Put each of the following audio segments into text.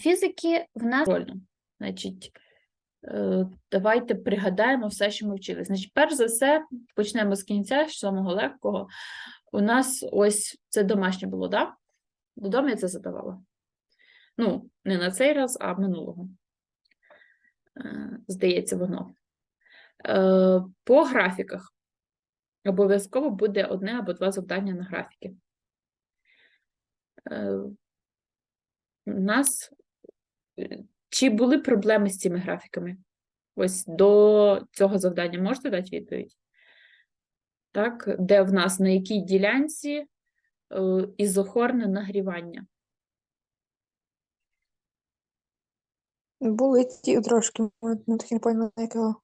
Фізики в нас. Значить, е, давайте пригадаємо все, що ми вчили. Значить, перш за все, почнемо з кінця, з самого легкого. У нас ось це домашнє було, так? Да? Додому я це задавала. Ну, не на цей раз, а минулого. Е, Здається, воно. Е, По графіках обов'язково буде одне або два завдання на графіки. У нас чи були проблеми з цими графіками? Ось до цього завдання можете дати відповідь? Так, де в нас на якій ділянці е, ізохорне нагрівання? Були ті трошки, ну таки не поняла, якого.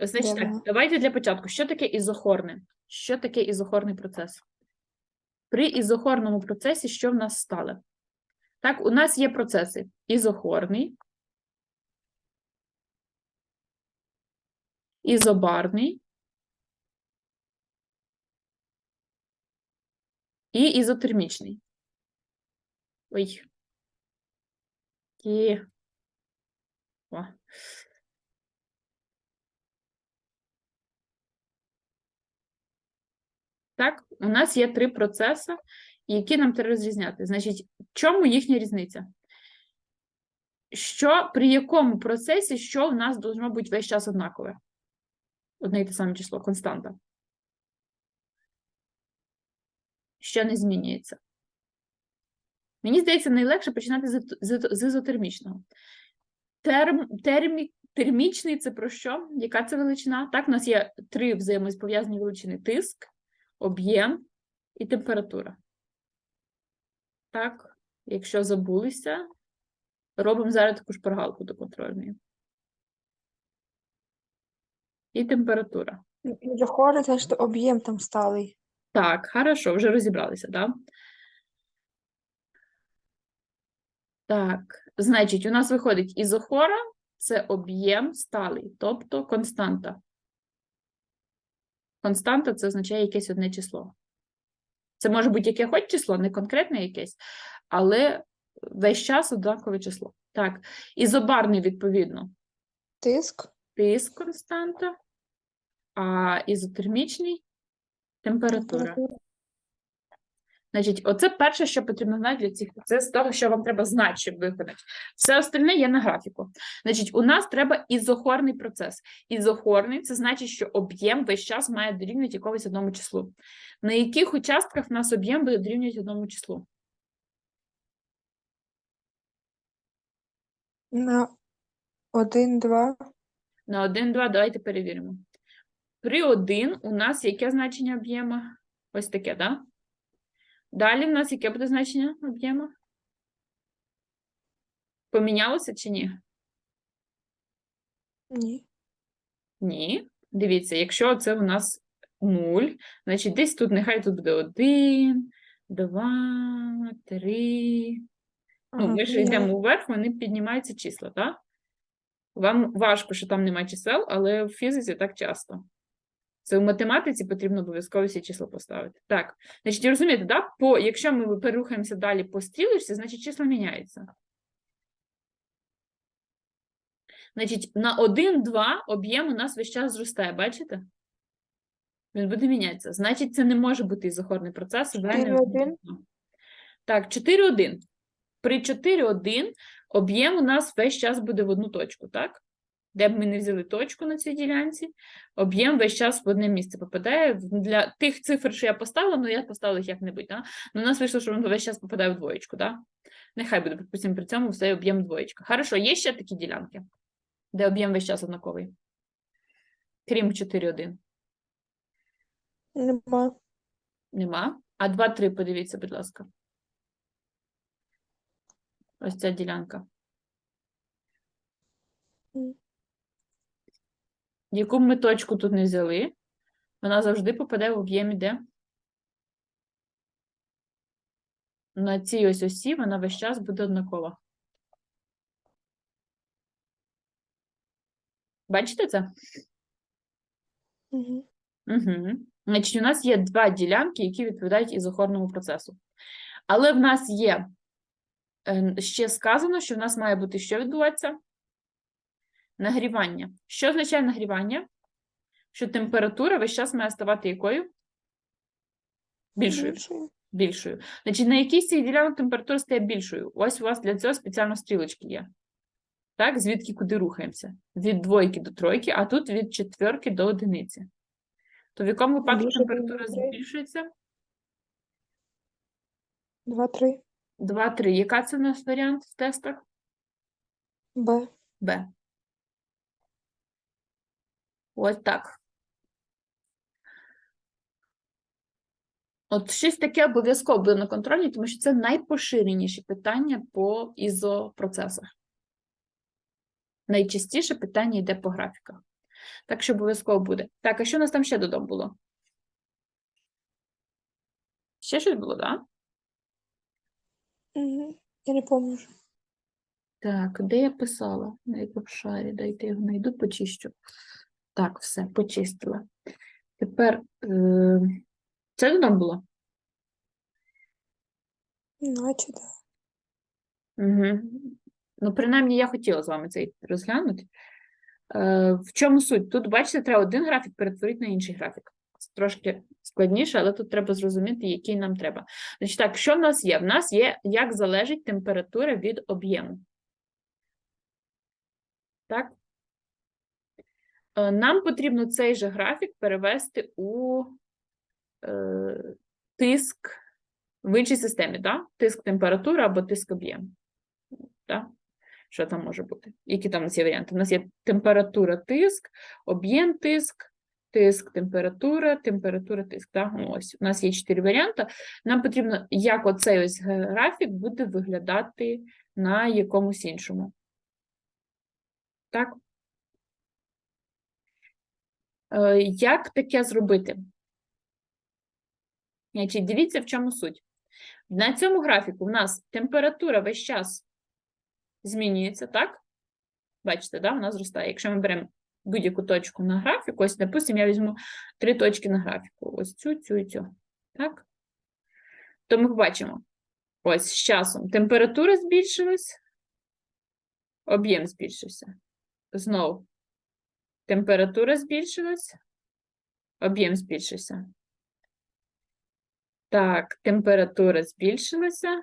Значить так, давайте для початку. Що таке ізохорне? Що таке ізохорний процес? При ізохорному процесі що в нас стало? Так, у нас є процеси ізохорний, ізобарний і ізотермічний. Ой. І... О. Так, у нас є три процеси, які нам треба розрізняти. Значить, в чому їхня різниця? Що при якому процесі, що в нас должно бути весь час однакове? Одне і те саме число, константа. Що не змінюється? Мені здається, найлегше починати з, ізотермічного. Терм, термі, термічний це про що? Яка це величина? Так, у нас є три взаємоспов'язані величини: тиск, об'єм і температура. Так, якщо забулися, робимо зараз таку шпаргалку до контрольної. І температура. Заходить, значить об'єм там сталий. Так, хорошо, вже розібралися, так? Так, значить, у нас виходить ізохора це об'єм сталий, тобто константа. Константа це означає якесь одне число. Це може бути яке хоч число, не конкретне якесь, але весь час однакове число. Так, ізобарний, відповідно, Тиск. тиск константа, а ізотермічний температура. Значить, оце перше, що потрібно знати для цих. Це з того, що вам треба знати, щоб виконати. Все остальне є на графіку. Значить, у нас треба ізохорний процес. Ізохорний це значить, що об'єм весь час має дорівнювати якомусь одному числу. На яких участках в нас об'єм буде дорівнювати одному числу? На один, два. На 1, 2, давайте перевіримо. При 1 у нас яке значення об'єму? Ось таке, так? Да? Далі в нас яке буде значення об'єму? Помінялося чи ні? Ні. Ні. Дивіться, якщо це у нас 0, значить десь тут нехай тут буде 1, 2, 3. Ну, Ага, ми ж йдемо вверх, вони піднімаються числа, так? Вам важко, що там немає чисел, але в фізиці так часто. Це в математиці потрібно обов'язково всі числа поставити. Так, значить, розумієте, да? по, якщо ми перерухаємося далі по стрілочці, значить числа міняються. Значить, на 1, 2 об'єм у нас весь час зростає, бачите? Він буде мінятися. Значить, це не може бути ізохорний процес. і 4-1? Так, 4-1. При 4-1 об'єм у нас весь час буде в одну точку, так? Де б ми не взяли точку на цій ділянці, об'єм весь час в одне місце попадає. Для тих цифр, що я поставила, ну я поставила їх як-небудь, да? Ну, у нас вийшло, що він весь час попадає в двоєчку, да? Нехай буде, припустимо, при цьому все об'єм двоєчка. Хорошо, є ще такі ділянки, де об'єм весь час однаковий? Крім 4-1. Нема. Нема. А 2-3, подивіться, будь ласка. Ось ця ділянка. Яку б ми точку тут не взяли, вона завжди попаде в об'ємі де? На цій ось осі вона весь час буде однакова. Бачите це? Угу. Угу. Значить, у нас є два ділянки, які відповідають ізохорному процесу. Але в нас є е, ще сказано, що в нас має бути що відбуватися? Нагрівання. Що означає нагрівання? Що температура весь час має ставати якою? Більшою. Більшою. Більшою. Значить, на якійсь цих ділянок температура стає більшою. Ось у вас для цього спеціально стрілочки є. Так, звідки куди рухаємося? Від двойки до тройки, а тут від четверки до одиниці. То в якому випадку Більше температура температури. збільшується? Два, три. 2-3. Яка це у нас варіант в тестах? Б. Б. Ось так. От щось таке обов'язково буде на контролі, тому що це найпоширеніші питання по ізопроцесах. Найчастіше питання йде по графіках. Так що обов'язково буде. Так, а що у нас там ще додому було? Ще щось було, так? Да? Я не пам'ятаю. Так, де я писала? На якому шарі? Дайте я його знайду, почищу. Так, все, почистила. Тепер е... це додому було? Наче, так. Угу. Ну, принаймні, я хотіла з вами цей розглянути. Е, в чому суть? Тут, бачите, треба один графік перетворити на інший графік. Це трошки складніше, але тут треба зрозуміти, який нам треба. Значить, так, що в нас є? В нас є, як залежить температура від об'єму. Так? Е, Нам потрібно цей же графік перевести у е, тиск в іншій системі, да? тиск температура або тиск об'єм. Да? Що там може бути? Які там у нас є варіанти? У нас є температура, тиск, об'єм, тиск, тиск, температура, температура, тиск. Да? Ну, Ось у нас є чотири варіанти. Нам потрібно, як оцей ось графік буде виглядати на якомусь іншому. Так? Е, Як таке зробити? Значить, дивіться, в чому суть. На цьому графіку в нас температура весь час змінюється, так? Бачите, да? вона зростає. Якщо ми беремо будь-яку точку на графіку, ось, допустимо, я візьму три точки на графіку. Ось цю, цю і цю. Так? То ми побачимо. Ось з часом температура збільшилась, об'єм збільшився. Знову температура збільшилась, об'єм збільшився. Так, температура збільшилася,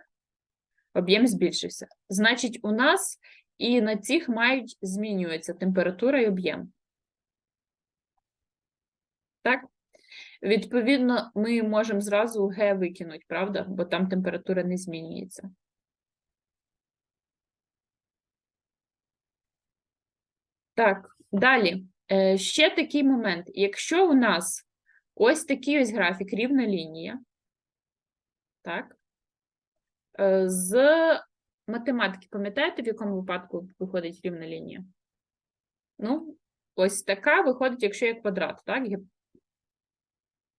об'єм збільшився. Значить, у нас і на цих мають змінюватися температура і об'єм. Так? Відповідно, ми можемо зразу Г викинути, правда? Бо там температура не змінюється. Так, далі. Е, Ще такий момент. Якщо у нас ось такий ось графік, рівна лінія, так, е, з математики, пам'ятаєте, в якому випадку виходить рівна лінія? Ну, ось така виходить, якщо є квадрат, так?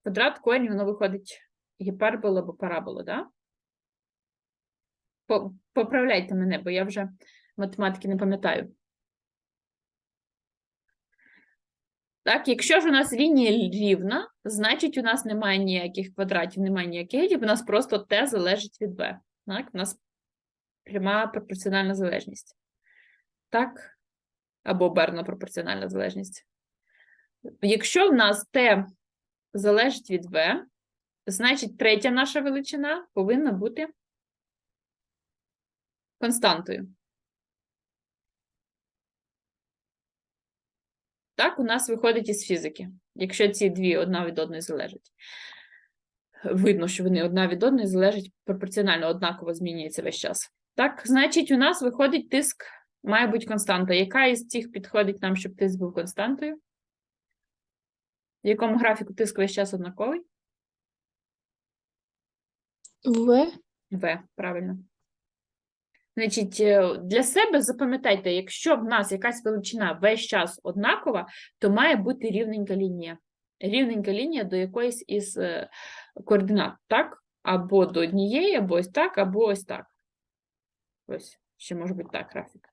Квадрат корінь, воно виходить гіпербола або парабола, так? Поправляйте мене, бо я вже математики не пам'ятаю. Так, якщо ж у нас лінія рівна, значить у нас немає ніяких квадратів, немає ніяких гетів, у нас просто Т залежить від Б. Так, у нас пряма пропорціональна залежність. Так? Або обернена пропорціональна залежність. Якщо в нас Т залежить від В, значить третя наша величина повинна бути константою. Так, у нас виходить із фізики, якщо ці дві одна від одної залежать. Видно, що вони одна від одної залежать пропорціонально, однаково змінюється весь час. Так, значить, у нас виходить тиск, має бути константа. Яка із цих підходить нам, щоб тиск був константою? В якому графіку тиск весь час однаковий? В. В, правильно. Значить, е, для себе запам'ятайте, якщо в нас якась величина весь час однакова, то має бути рівненька лінія. Рівненька лінія до якоїсь із е, координат, так? Або до однієї, або ось так, або ось так. Ось, ще може бути так графік.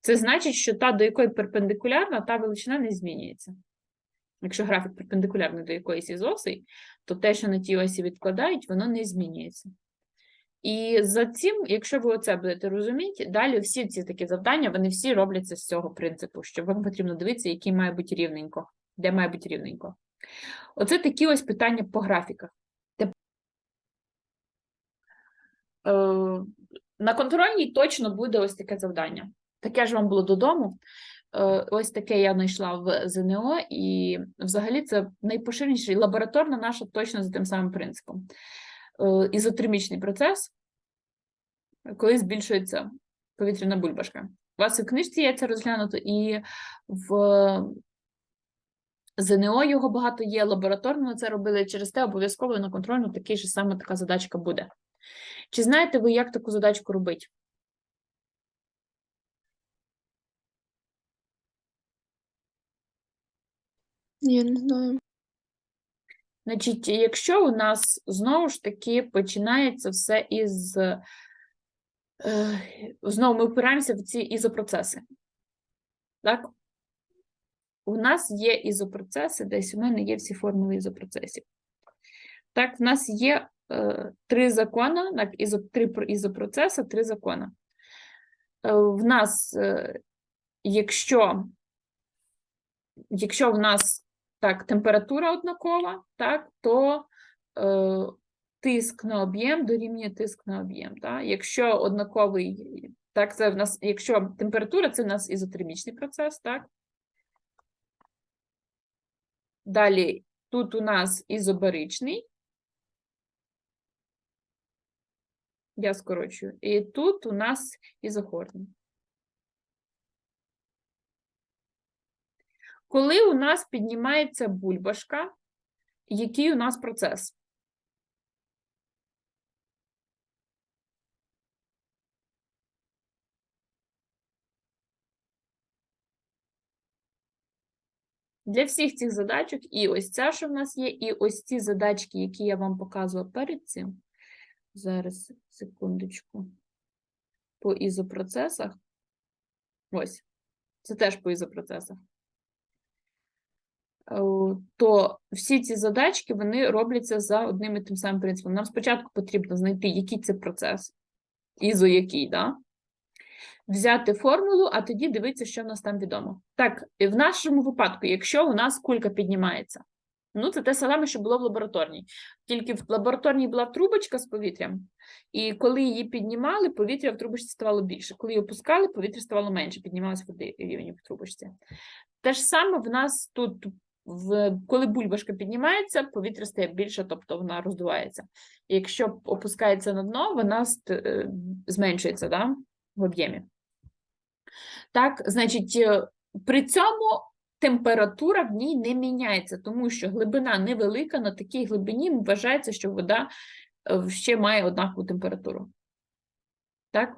Це значить, що та, до якої перпендикулярна, та величина не змінюється. Якщо графік перпендикулярний до якоїсь із осей, то те, що на тій осі відкладають, воно не змінюється. І за цим, якщо ви оце будете розуміти, далі всі ці такі завдання, вони всі робляться з цього принципу, що вам потрібно дивитися, який має бути рівненько, де має бути рівненько. Оце такі ось питання по графіках. Е, На контрольній точно буде ось таке завдання. Таке ж вам було додому. Е, Ось таке я знайшла в ЗНО, і взагалі це найпоширеніший лабораторна наша точно за тим самим принципом. Е, Ізотермічний процес, коли збільшується повітряна бульбашка. У вас в книжці є це розглянуто, і в ЗНО його багато є, лабораторно це робили, через те обов'язково на контрольну такий же саме така задачка буде. Чи знаєте ви, як таку задачку робити? Я не знаю. Значить, якщо у нас знову ж таки починається все із. Е, знову ми опираємося в ці ізопроцеси. Так? У нас є ізопроцеси, десь у мене є всі формули ізопроцесів. Так, в нас є е, три закони, так, ізо, три ізопроцеси, три закони. Е, в нас, е, якщо, якщо в нас так, температура однакова, так, то е, тиск на об'єм дорівнює тиск на об'єм. Якщо однаковий, так, це в нас, якщо температура, це в нас ізотермічний процес, так? Далі тут у нас ізобаричний. Я скорочую. І тут у нас ізохорний. Коли у нас піднімається бульбашка, який у нас процес? Для всіх цих задачок, і ось ця, що в нас є, і ось ці задачки, які я вам показувала перед цим. Зараз, секундочку. По ізопроцесах. Ось. Це теж по ізопроцесах. Е, То всі ці задачки вони робляться за одним і тим самим принципом. Нам спочатку потрібно знайти, який це процес, ізо який, да? взяти формулу, а тоді дивитися, що в нас там відомо. Так, в нашому випадку, якщо у нас кулька піднімається, ну це те саме, що було в лабораторній. Тільки в лабораторній була трубочка з повітрям, і коли її піднімали, повітря в трубочці ставало більше. Коли її опускали, повітря ставало менше, піднімалася води рівень в трубочці. Те ж саме в нас тут, в, коли бульбашка піднімається, повітря стає більше, тобто вона роздувається. І якщо опускається на дно, вона е, зменшується да, в об'ємі. Так, значить, е, при цьому температура в ній не міняється, тому що глибина невелика, на такій глибині вважається, що вода е, ще має однакову температуру. Так?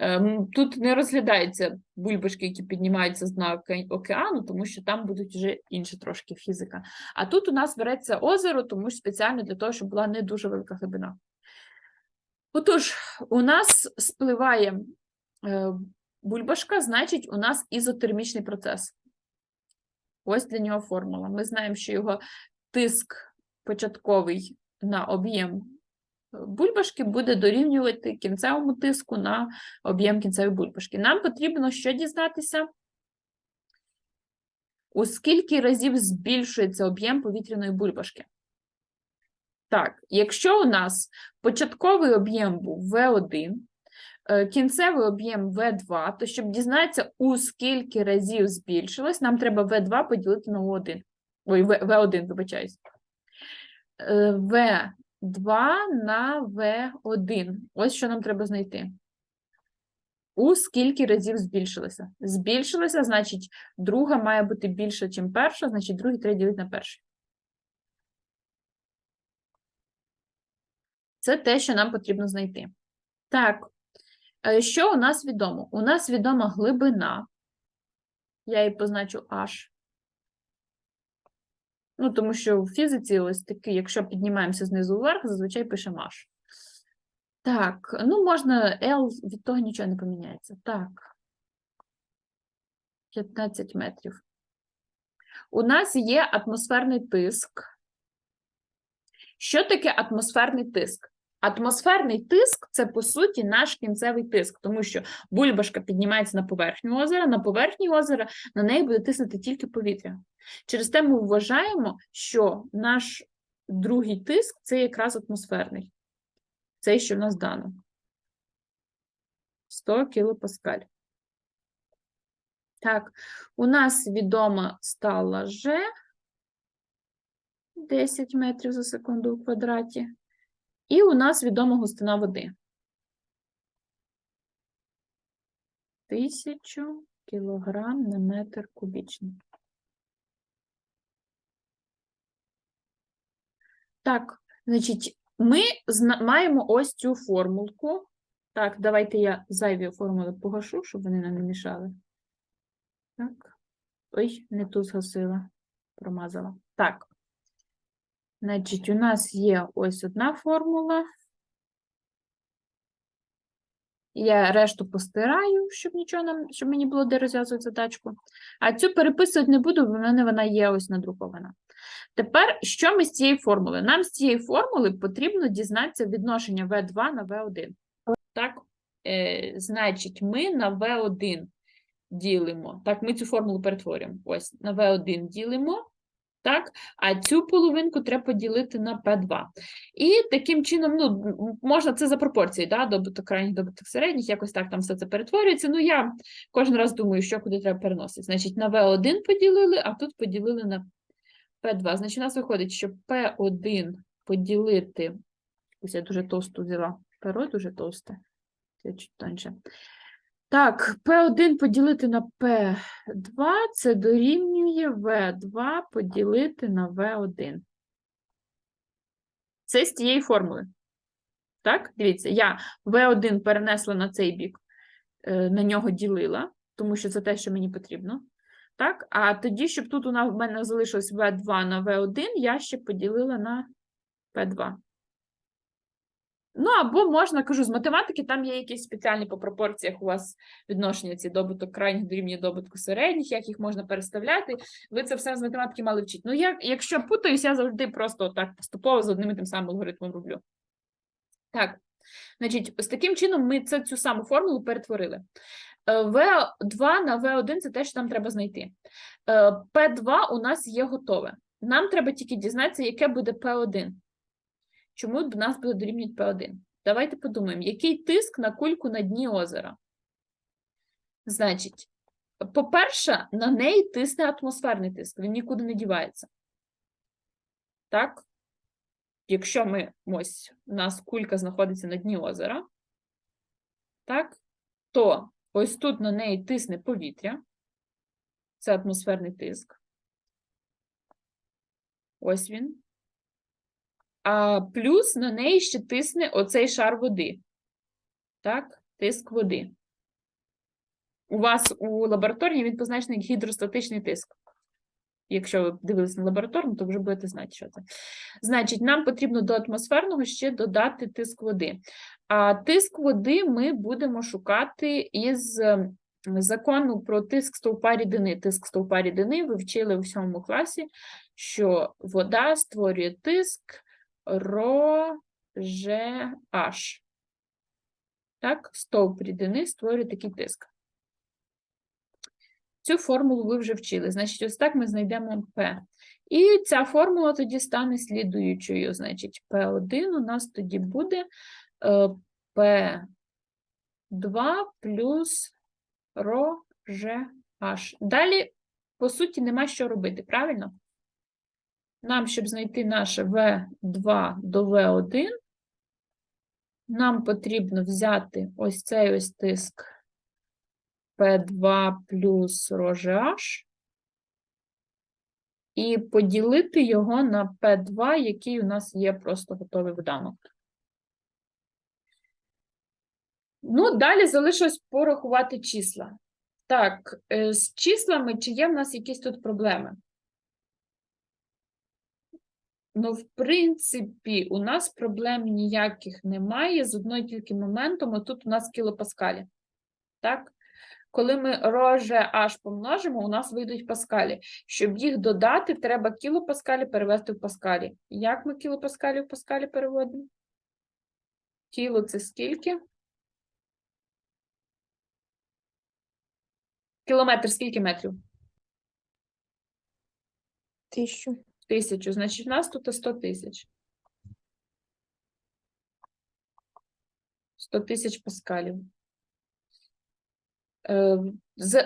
Ем, Тут не розглядаються бульбашки, які піднімаються з дна океану, тому що там будуть вже інша трошки фізика. А тут у нас береться озеро, тому що спеціально для того, щоб була не дуже велика глибина. Отож, у нас спливає е, бульбашка, значить, у нас ізотермічний процес. Ось для нього формула. Ми знаємо, що його тиск початковий на об'єм бульбашки буде дорівнювати кінцевому тиску на об'єм кінцевої бульбашки. Нам потрібно що дізнатися? У скільки разів збільшується об'єм повітряної бульбашки? Так, якщо у нас початковий об'єм був V1, е, кінцевий об'єм V2, то щоб дізнатися, у скільки разів збільшилось, нам треба V2 поділити на U1. Ой, V- V1, вибачаюсь. Е, V2 на V1. Ось що нам треба знайти. У скільки разів збільшилося? Збільшилося, значить, друга має бути більша, ніж перша, значить, другий треба ділити на перший. Це те, що нам потрібно знайти. Так, е, що у нас відомо? У нас відома глибина. Я її позначу H. Ну, тому що в фізиці ось такі, якщо піднімаємося знизу вверх, зазвичай пишемо H. Так, ну можна L, від того нічого не поміняється. Так. 15 метрів. У нас є атмосферний тиск. Що таке атмосферний тиск? Атмосферний тиск це по суті наш кінцевий тиск, тому що бульбашка піднімається на поверхню озера, на поверхні озера на неї буде тиснути тільки повітря. Через те ми вважаємо, що наш другий тиск це якраз атмосферний. Цей, що в нас дано. 100 кілопаскаль. Так, у нас відома стала Ж 10 метрів за секунду у квадраті. І у нас відома густина води. Тисячу кілограм на метр кубічний. Так, значить, ми маємо ось цю формулку. Так, давайте я зайві формули погашу, щоб вони нам не мішали. Так. Ой, не ту згасила, промазала. Так. Значить, у нас є ось одна формула. Я решту постираю, щоб нічого нам, щоб мені було де розв'язувати задачку. А цю переписувати не буду, бо в мене вона є ось надрукована. Тепер, що ми з цієї формули? Нам з цієї формули потрібно дізнатися відношення V2 на V1. Так, е, значить, ми на V1 ділимо. Так, ми цю формулу перетворюємо. Ось на V1 ділимо. Так, а цю половинку треба поділити на P2. І таким чином, ну, можна це за пропорцією, да, добуток крайніх, добуток середніх, якось так там все це перетворюється. Ну, я кожен раз думаю, що куди треба переносити. Значить, на V1 поділили, а тут поділили на P2. Значить, у нас виходить, що P1 поділити, ось я дуже товсту взяла, перо дуже товсте, це чуть тоньше. Так, P1 поділити на P2, це дорівнює V2 поділити на V1. Це з тієї формули. Так, дивіться, я V1 перенесла на цей бік, е, на нього ділила, тому що це те, що мені потрібно. Так, а тоді, щоб тут у мене залишилось V2 на V1, я ще поділила на P2. Ну, або можна, кажу, з математики, там є якісь спеціальні по пропорціях у вас відношення ці добуток крайніх дорівнює добутку середніх, як їх можна переставляти. Ви це все з математики мали вчити. Ну, я, якщо путаюсь, я завжди просто так поступово з одним і тим самим алгоритмом роблю. Так, значить, з таким чином ми це, цю саму формулу перетворили. Е, V2 на V1 це те, що нам треба знайти. Е, P2 у нас є готове. Нам треба тільки дізнатися, яке буде P1. Чому в нас буде дорівнювати P1? Давайте подумаємо, який тиск на кульку на дні озера? Значить, по-перше, на неї тисне атмосферний тиск, він нікуди не дівається. Так? Якщо ми ось у нас кулька знаходиться на дні озера, так, то ось тут на неї тисне повітря. Це атмосферний тиск. Ось він. А плюс на неї ще тисне оцей шар води. Так, тиск води. У вас у лабораторії він позначений як гідростатичний тиск. Якщо ви дивилися на лабораторну, то вже будете знати, що це. Значить, нам потрібно до атмосферного ще додати тиск води. А тиск води ми будемо шукати із е, закону про тиск стовпа рідини. Тиск стовпа рідини ви вчили у сьомому класі, що вода створює тиск ро, же, аж. Так, стовп рідини створює такий тиск. Цю формулу ви вже вчили. Значить, ось так ми знайдемо P. І ця формула тоді стане слідуючою. Значить, P1 у нас тоді буде е, P2 плюс ро, же, аж. Далі, по суті, нема що робити, правильно? Нам, щоб знайти наше V2 до V1, нам потрібно взяти ось цей ось тиск P2 плюс ρh і поділити його на P2, який у нас є просто готовий вданок. Ну, далі залишилось порахувати числа. Так, е, з числами, чи є в нас якісь тут проблеми? Ну, в принципі, у нас проблем ніяких немає з одною тільки моментом, тут у нас кілопаскалі. Так? Коли ми роже аж помножимо, у нас вийдуть паскалі. Щоб їх додати, треба кілопаскалі перевести в паскалі. Як ми кілопаскалі в паскалі переводимо? Кіло це скільки? Кілометр скільки метрів? Тисячу. Тисячу. Значить, в нас тут 100 тисяч. 100 тисяч паскалів. Е,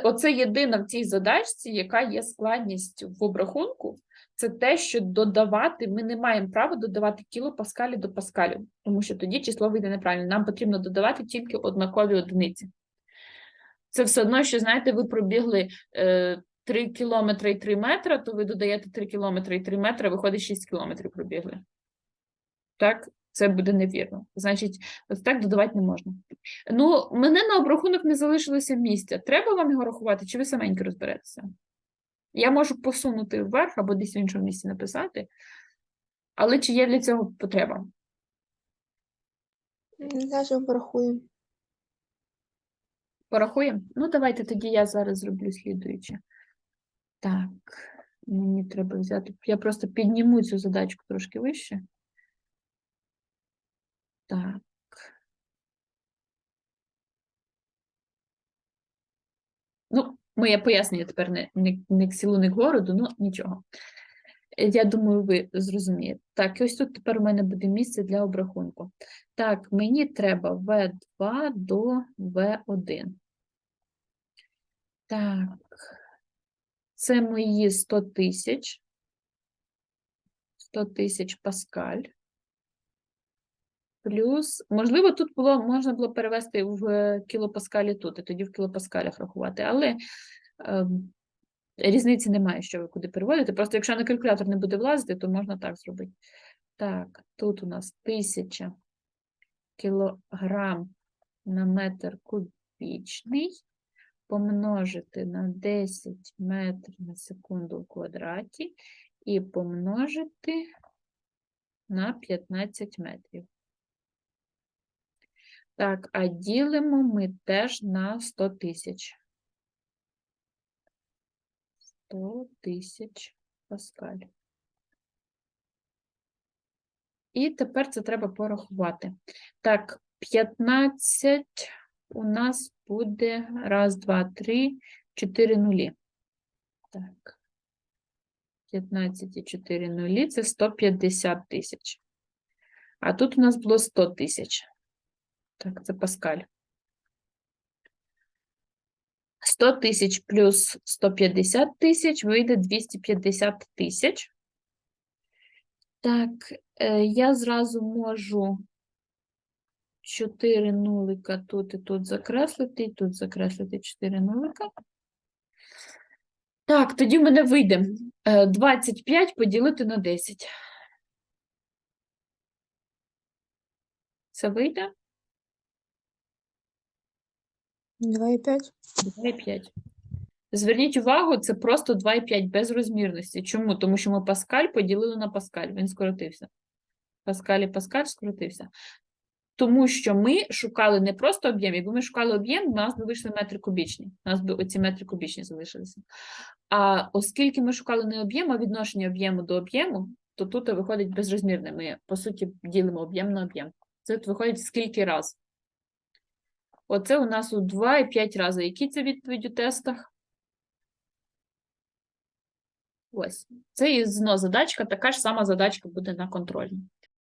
Оце єдина в цій задачці, яка є складністю в обрахунку, це те, що додавати, ми не маємо права додавати кілопаскалі до паскалів, тому що тоді число вийде неправильно. Нам потрібно додавати тільки однакові одиниці. Це все одно, що, знаєте, ви пробігли е, 3 кілометри і 3 метри, то ви додаєте 3 кілометри і 3 метри, виходить 6 кілометрів пробігли. Так, це буде невірно. Значить, ось так додавати не можна. Ну, мене на обрахунок не залишилося місця. Треба вам його рахувати, чи ви саменьки розберетеся? Я можу посунути вверх або десь в іншому місці написати, але чи є для цього потреба? Даже порахуємо. Порахуємо? Ну, давайте тоді я зараз зроблю слідуюче. Так, мені треба взяти. Я просто підніму цю задачку трошки вище. Так. Ну, моє пояснення тепер не, не, не к селу, не к городу, ну нічого. Я думаю, ви зрозумієте. Так, ось тут тепер у мене буде місце для обрахунку. Так, мені треба В2 до В1. Так, це мої 100 тисяч. 100 тисяч паскаль. Плюс, можливо, тут було, можна було перевести в кілопаскалі тут, і тоді в кілопаскалях рахувати, але ем, різниці немає, що ви куди переводите. Просто якщо на калькулятор не буде влазити, то можна так зробити. Так, тут у нас 1000 кілограм на метр кубічний помножити на 10 метрів на секунду в квадраті і помножити на 15 метрів. Так, а ділимо ми теж на 100 тисяч. 100 тисяч паскаль. І тепер це треба порахувати. Так, 15 у нас буде раз, два, три, чотири нулі. Так. 15 і 4 нулі це 150 тисяч. А тут у нас було 100 тисяч. Так, це Паскаль. 100 тисяч плюс 150 тисяч вийде 250 тисяч. Так, е, я зразу можу 4 нулика тут і тут закреслити, і тут закреслити 4 нулика. Так, тоді в мене вийде е, 25 поділити на 10. Це вийде? 2,5. 2,5. Зверніть увагу, це просто 2,5 без розмірності. Чому? Тому що ми Паскаль поділили на Паскаль, він скоротився. Паскаль і Паскаль скоротився. Тому що ми шукали не просто об'єм, якби ми шукали об'єм, у нас би вийшли метри кубічні. У нас би оці метри кубічні залишилися. А оскільки ми шукали не об'єм, а відношення об'єму до об'єму, то тут виходить безрозмірне. Ми, по суті, ділимо об'єм на об'єм. Це от виходить скільки раз. Оце у нас у 2 і 5 рази. Які це відповідь у тестах? Ось. Це і зно задачка, така ж сама задачка буде на контрольній.